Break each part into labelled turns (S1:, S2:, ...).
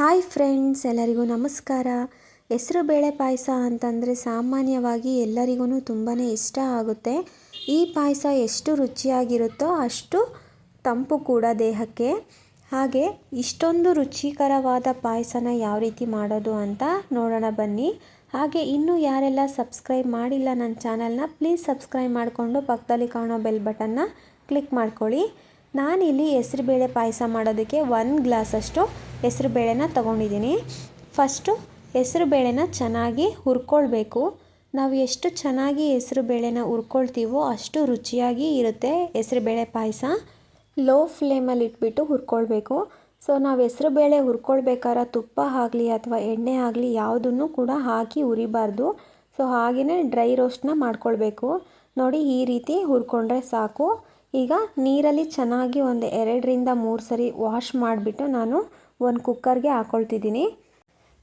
S1: Hi friends, ಎಲ್ಲರಿಗೂ ನಮಸ್ಕಾರ. ಹೆಸರು ಬೇಳೆ ಪಾಯಸ ಅಂತಂದರೆ ಸಾಮಾನ್ಯವಾಗಿ ಎಲ್ಲರಿಗೂ ತುಂಬಾ ಇಷ್ಟ ಆಗುತ್ತೆ. ಈ ಪಾಯಸ ಎಷ್ಟು ರುಚಿಯಾಗಿರುತ್ತೋ ಅಷ್ಟು ತಂಪು ಕೂಡ ದೇಹಕ್ಕೆ. ಹಾಗೆ ಇಷ್ಟೊಂದು ರುಚಿಕರವಾದ ಪಾಯಸನ ಯಾವ ರೀತಿ ಮಾಡೋದು ಅಂತ ನೋಡೋಣ ಬನ್ನಿ. ಹಾಗೆ ಇನ್ನೂ ಯಾರೆಲ್ಲ ಸಬ್ಸ್ಕ್ರೈಬ್ ಮಾಡಿಲ್ಲ ನನ್ನ ಚಾನಲ್ನ, ಪ್ಲೀಸ್ ಸಬ್ಸ್ಕ್ರೈಬ್ ಮಾಡಿಕೊಂಡು ಪಕ್ಕದಲ್ಲಿ ಕಾಣೋ ಬೆಲ್ ಬಟನ್ನ ಕ್ಲಿಕ್ ಮಾಡ್ಕೊಳ್ಳಿ. ನಾನಿಲ್ಲಿ ಹೆಸರುಬೇಳೆ ಪಾಯಸ ಮಾಡೋದಕ್ಕೆ ಒಂದು ಗ್ಲಾಸಷ್ಟು ಹೆಸರುಬೇಳೆನ ತೊಗೊಂಡಿದ್ದೀನಿ. ಫಸ್ಟು ಹೆಸರುಬೇಳೆನ ಚೆನ್ನಾಗಿ ಹುರ್ಕೊಳ್ಬೇಕು. ನಾವು ಎಷ್ಟು ಚೆನ್ನಾಗಿ ಹೆಸರುಬೇಳೆನ ಹುರ್ಕೊಳ್ತೀವೋ ಅಷ್ಟು ರುಚಿಯಾಗಿ ಇರುತ್ತೆ ಹೆಸರುಬೇಳೆ ಪಾಯಸ. ಲೋ ಫ್ಲೇಮಲ್ಲಿ ಇಟ್ಬಿಟ್ಟು ಹುರ್ಕೊಳ್ಬೇಕು. ಸೊ, ನಾವು ಹೆಸರುಬೇಳೆ ಹುರ್ಕೊಳ್ಬೇಕಾದ್ರೆ ತುಪ್ಪ ಆಗಲಿ ಅಥವಾ ಎಣ್ಣೆ ಆಗಲಿ ಯಾವುದನ್ನು ಕೂಡ ಹಾಕಿ ಹುರಿಬಾರ್ದು. ಸೊ ಹಾಗೆಯೇ ಡ್ರೈ ರೋಸ್ಟ್ನ ಮಾಡ್ಕೊಳ್ಬೇಕು. ನೋಡಿ, ಈ ರೀತಿ ಹುರ್ಕೊಂಡ್ರೆ ಸಾಕು. ಈಗ ನೀರಲ್ಲಿ ಚೆನ್ನಾಗಿ ಒಂದು ಎರಡರಿಂದ ಮೂರು ಸರಿ ವಾಶ್ ಮಾಡಿಬಿಟ್ಟು ನಾನು ಒಂದು ಕುಕ್ಕರ್ಗೆ ಹಾಕ್ಕೊಳ್ತಿದ್ದೀನಿ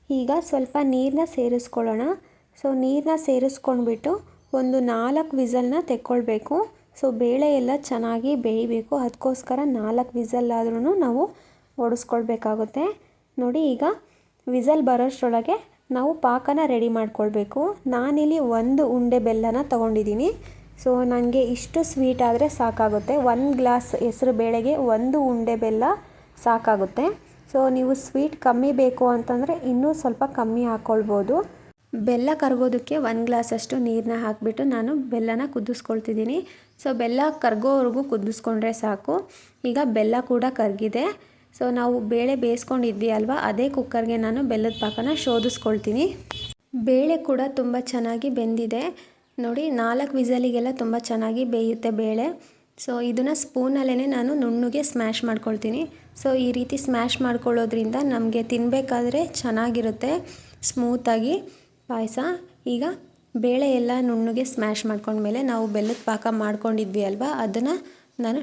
S1: ಈಗ ಸ್ವಲ್ಪ ನೀರನ್ನ ಸೇರಿಸ್ಕೊಳ್ಳೋಣ. ಸೊ ನೀರನ್ನ ಸೇರಿಸ್ಕೊಂಡ್ಬಿಟ್ಟು ಒಂದು ನಾಲ್ಕು ವಿಸಲ್ನ ತೆಕ್ಕೊಳ್ಬೇಕು. ಸೊ ಬೇಳೆ ಎಲ್ಲ ಚೆನ್ನಾಗಿ ಬೇಯಬೇಕು. ಅದಕ್ಕೋಸ್ಕರ ನಾಲ್ಕು ವಿಸಲ್ಲಾದ್ರೂ ನಾವು ಒಡಿಸ್ಕೊಳ್ಬೇಕಾಗುತ್ತೆ. ನೋಡಿ, ಈಗ ವಿಸಲ್ ಬರೋಷ್ಟರೊಳಗೆ ನಾವು ಪಾಕನ ರೆಡಿ ಮಾಡ್ಕೊಳ್ಬೇಕು. ನಾನಿಲ್ಲಿ ಒಂದು ಉಂಡೆ ಬೆಲ್ಲನ ತೊಗೊಂಡಿದ್ದೀನಿ. ಸೊ ನನಗೆ ಇಷ್ಟು ಸ್ವೀಟ್ ಆದರೆ ಸಾಕಾಗುತ್ತೆ. ಒಂದು ಗ್ಲಾಸ್ ಹೆಸರು ಬೇಳೆಗೆ ಒಂದು ಉಂಡೆ ಬೆಲ್ಲ ಸಾಕಾಗುತ್ತೆ. ಸೊ ನೀವು ಸ್ವೀಟ್ ಕಮ್ಮಿ ಬೇಕು ಅಂತಂದರೆ ಇನ್ನೂ ಸ್ವಲ್ಪ ಕಮ್ಮಿ ಹಾಕ್ಕೊಳ್ಬೋದು ಬೆಲ್ಲ ಕರಗೋದಕ್ಕೆ ಒಂದು ಗ್ಲಾಸಷ್ಟು ನೀರನ್ನ ಹಾಕಿಬಿಟ್ಟು ನಾನು ಬೆಲ್ಲನ ಕುದಿಸ್ಕೊಳ್ತಿದ್ದೀನಿ. ಸೊ ಬೆಲ್ಲ ಕರಗೋವರೆಗೂ ಕುದಿಸ್ಕೊಂಡ್ರೆ ಸಾಕು. ಈಗ ಬೆಲ್ಲ ಕೂಡ ಕರಗಿದೆ. ಸೊ ನಾವು ಬೇಳೆ ಬೇಯಿಸ್ಕೊಂಡಿದ್ವಿ ಅಲ್ವಾ? ಅದೇ ಕುಕ್ಕರ್ಗೆ ನಾನು ಬೆಲ್ಲದ ಪಾಕನ ಶೋಧಿಸ್ಕೊಳ್ತೀನಿ. ಬೇಳೆ ಕೂಡ ತುಂಬ ಚೆನ್ನಾಗಿ ಬೆಂದಿದೆ. ನೋಡಿ, ನಾಲ್ಕು ವಿಸಲಿಗೆಲ್ಲ ತುಂಬ ಚೆನ್ನಾಗಿ ಬೇಯುತ್ತೆ ಬೇಳೆ. ಸೊ ಇದನ್ನು ಸ್ಪೂನಲ್ಲೇ ನಾನು ನುಣ್ಣಗೆ ಸ್ಮ್ಯಾಶ್ ಮಾಡ್ಕೊಳ್ತೀನಿ. ಸೊ ಈ ರೀತಿ ಸ್ಮ್ಯಾಶ್ ಮಾಡ್ಕೊಳ್ಳೋದ್ರಿಂದ ನಮಗೆ ತಿನ್ನಬೇಕಾದ್ರೆ ಚೆನ್ನಾಗಿರುತ್ತೆ ಸ್ಮೂತಾಗಿ ಪಾಯಸ. ಈಗ ಬೇಳೆ ಎಲ್ಲ ನುಣ್ಣಗೆ ಸ್ಮ್ಯಾಶ್ ಮಾಡ್ಕೊಂಡ್ಮೇಲೆ ನಾವು ಬೆಲ್ಲದ ಪಾಕ ಮಾಡ್ಕೊಂಡಿದ್ವಿ ಅಲ್ವಾ? ಅದನ್ನು ನಾನು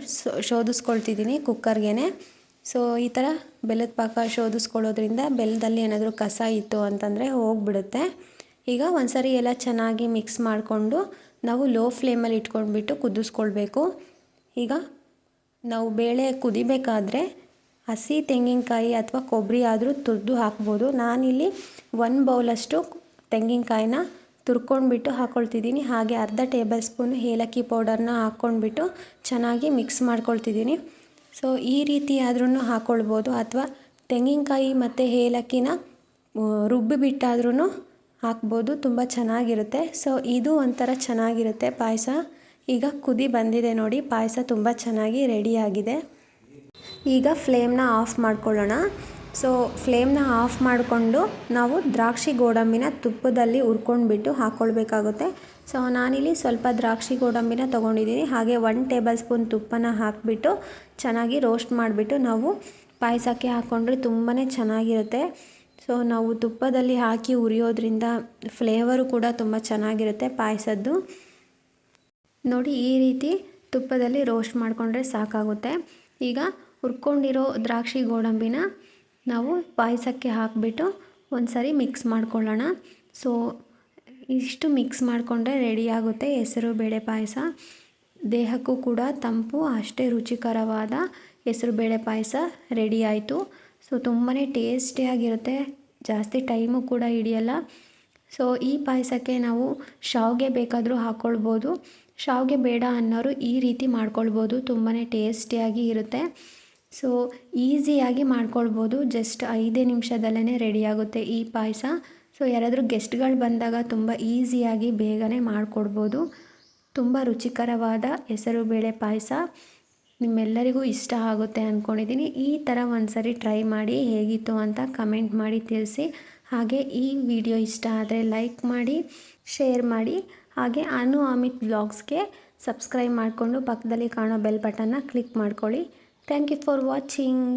S1: ಶೋಧಿಸ್ಕೊಳ್ತಿದ್ದೀನಿ ಕುಕ್ಕರ್ಗೆ ಸೊ ಈ ಥರ ಬೆಲ್ಲದ ಪಾಕ ಶೋಧಿಸ್ಕೊಳ್ಳೋದ್ರಿಂದ ಬೆಲ್ಲದಲ್ಲಿ ಏನಾದರೂ ಕಸ ಇತ್ತು ಅಂತಂದರೆ ಹೋಗಿಬಿಡುತ್ತೆ. ಈಗ ಒಂದ್ಸರಿ ಎಲ್ಲ ಚೆನ್ನಾಗಿ ಮಿಕ್ಸ್ ಮಾಡಿಕೊಂಡು ನಾವು ಲೋ ಫ್ಲೇಮಲ್ಲಿ ಇಟ್ಕೊಂಡ್ಬಿಟ್ಟು ಕುದಿಸ್ಕೊಳ್ಬೇಕು. ಈಗ ನಾವು ಬೇಳೆ ಕುದಿಬೇಕಾದ್ರೆ ಹಸಿ ತೆಂಗಿನಕಾಯಿ ಅಥವಾ ಕೊಬ್ಬರಿ ಆದರೂ ತುರಿದು ಹಾಕ್ಬೋದು. ನಾನಿಲ್ಲಿ ಒನ್ ಬೌಲಷ್ಟು ತೆಂಗಿನಕಾಯಿನ ತುರ್ಕೊಂಡ್ಬಿಟ್ಟು ಹಾಕ್ಕೊಳ್ತಿದ್ದೀನಿ ಹಾಗೆ ಅರ್ಧ ಟೇಬಲ್ ಸ್ಪೂನ್ ಏಲಕ್ಕಿ ಪೌಡರ್ನ ಹಾಕ್ಕೊಂಡ್ಬಿಟ್ಟು ಚೆನ್ನಾಗಿ ಮಿಕ್ಸ್ ಮಾಡ್ಕೊಳ್ತಿದ್ದೀನಿ. ಸೊ ಈ ರೀತಿ ಆದ್ರೂ ಹಾಕ್ಕೊಳ್ಬೋದು ಅಥವಾ ತೆಂಗಿನಕಾಯಿ ಮತ್ತು ಏಲಕ್ಕಿನ ರುಬ್ಬಿಬಿಟ್ಟಾದ್ರೂ ಹಾಕ್ಬೋದು, ತುಂಬ ಚೆನ್ನಾಗಿರುತ್ತೆ. ಸೊ ಇದು ಒಂಥರ ಚೆನ್ನಾಗಿರುತ್ತೆ ಪಾಯಸ. ಈಗ ಕುದಿ ಬಂದಿದೆ ನೋಡಿ, ಪಾಯಸ ತುಂಬ ಚೆನ್ನಾಗಿ ರೆಡಿಯಾಗಿದೆ ಈಗ ಫ್ಲೇಮ್ನ ಆಫ್ ಮಾಡ್ಕೊಳ್ಳೋಣ. ಸೊ ಫ್ಲೇಮ್ನ ಆಫ್ ಮಾಡಿಕೊಂಡು ನಾವು ದ್ರಾಕ್ಷಿ ಗೋಡಂಬಿನ ತುಪ್ಪದಲ್ಲಿ ಹುರ್ಕೊಂಡ್ಬಿಟ್ಟು ಹಾಕ್ಕೊಳ್ಬೇಕಾಗುತ್ತೆ. ಸೊ ನಾನಿಲ್ಲಿ ಸ್ವಲ್ಪ ದ್ರಾಕ್ಷಿ ಗೋಡಂಬಿನ ತೊಗೊಂಡಿದ್ದೀನಿ. ಹಾಗೆ ಒನ್ ಟೇಬಲ್ ಸ್ಪೂನ್ ತುಪ್ಪನ ಹಾಕಿಬಿಟ್ಟು ಚೆನ್ನಾಗಿ ರೋಸ್ಟ್ ಮಾಡಿಬಿಟ್ಟು ನಾವು ಪಾಯಸಕ್ಕೆ ಹಾಕ್ಕೊಂಡ್ರೆ ತುಂಬಾ ಚೆನ್ನಾಗಿರುತ್ತೆ. ಸೊ ನಾವು ತುಪ್ಪದಲ್ಲಿ ಹಾಕಿ ಉರಿಯೋದ್ರಿಂದ ಫ್ಲೇವರು ಕೂಡ ತುಂಬ ಚೆನ್ನಾಗಿರುತ್ತೆ ಪಾಯಸದ್ದು. ನೋಡಿ, ಈ ರೀತಿ ತುಪ್ಪದಲ್ಲಿ ರೋಸ್ಟ್ ಮಾಡಿಕೊಂಡ್ರೆ ಸಾಕಾಗುತ್ತೆ. ಈಗ ಹುರ್ಕೊಂಡಿರೋ ದ್ರಾಕ್ಷಿ ಗೋಡಂಬಿನ ನಾವು ಪಾಯಸಕ್ಕೆ ಹಾಕಿಬಿಟ್ಟು ಒಂದು ಸರಿ ಮಿಕ್ಸ್ ಮಾಡ್ಕೊಳ್ಳೋಣ. ಸೊ ಇಷ್ಟು ಮಿಕ್ಸ್ ಮಾಡಿಕೊಂಡ್ರೆ ರೆಡಿಯಾಗುತ್ತೆ ಹೆಸರು ಬೇಳೆ ಪಾಯಸ. ದೇಹಕ್ಕೂ ಕೂಡ ತಂಪು, ಅಷ್ಟೇ ರುಚಿಕರವಾದ ಹೆಸರು ಬೇಳೆ ಪಾಯಸ ರೆಡಿ ಆಯಿತು. ಸೊ ತುಂಬಾ ಟೇಸ್ಟಿಯಾಗಿರುತ್ತೆ ಜಾಸ್ತಿ ಟೈಮು ಕೂಡ ಹಿಡಿಯಲ್ಲ. ಸೊ ಈ ಪಾಯಸಕ್ಕೆ ನಾವು ಶಾವಿಗೆ ಬೇಕಾದರೂ ಹಾಕ್ಕೊಳ್ಬೋದು ಶಾವಿಗೆ ಬೇಡ ಅನ್ನೋರು ಈ ರೀತಿ ಮಾಡ್ಕೊಳ್ಬೋದು. ತುಂಬಾ ಟೇಸ್ಟಿಯಾಗಿ ಇರುತ್ತೆ. ಸೊ ಈಸಿಯಾಗಿ ಮಾಡ್ಕೊಳ್ಬೋದು. ಜಸ್ಟ್ ಐದೇ ನಿಮಿಷದಲ್ಲೇ ರೆಡಿಯಾಗುತ್ತೆ ಈ ಪಾಯಸ. ಸೊ ಯಾರಾದರೂ ಗೆಸ್ಟ್ಗಳು ಬಂದಾಗ ತುಂಬ ಈಸಿಯಾಗಿ ಬೇಗನೆ ಮಾಡಿಕೊಡ್ಬೋದು. ತುಂಬ ರುಚಿಕರವಾದ ಹೆಸರು ಬೇಳೆ ಪಾಯಸ. ನಿಮ್ಮೆಲ್ಲರಿಗೂ ಇಷ್ಟ ಆಗುತ್ತೆ ಅಂದ್ಕೊಂಡಿದ್ದೀನಿ ಈ ಥರ ಒಂದ್ಸರಿ ಟ್ರೈ ಮಾಡಿ ಹೇಗಿತ್ತು ಅಂತ ಕಮೆಂಟ್ ಮಾಡಿ ತಿಳಿಸಿ. ಹಾಗೆ ಈ ವಿಡಿಯೋ ಇಷ್ಟ ಆದರೆ ಲೈಕ್ ಮಾಡಿ, ಶೇರ್ ಮಾಡಿ. ಹಾಗೆ ಅನು ಅಮಿತ್ ಬ್ಲಾಗ್ಸ್ಗೆ ಸಬ್ಸ್ಕ್ರೈಬ್ ಮಾಡಿಕೊಂಡು ಪಕ್ಕದಲ್ಲಿ ಕಾಣೋ ಬೆಲ್ ಬಟನ್ನ ಕ್ಲಿಕ್ ಮಾಡ್ಕೊಳ್ಳಿ. Thank you for watching.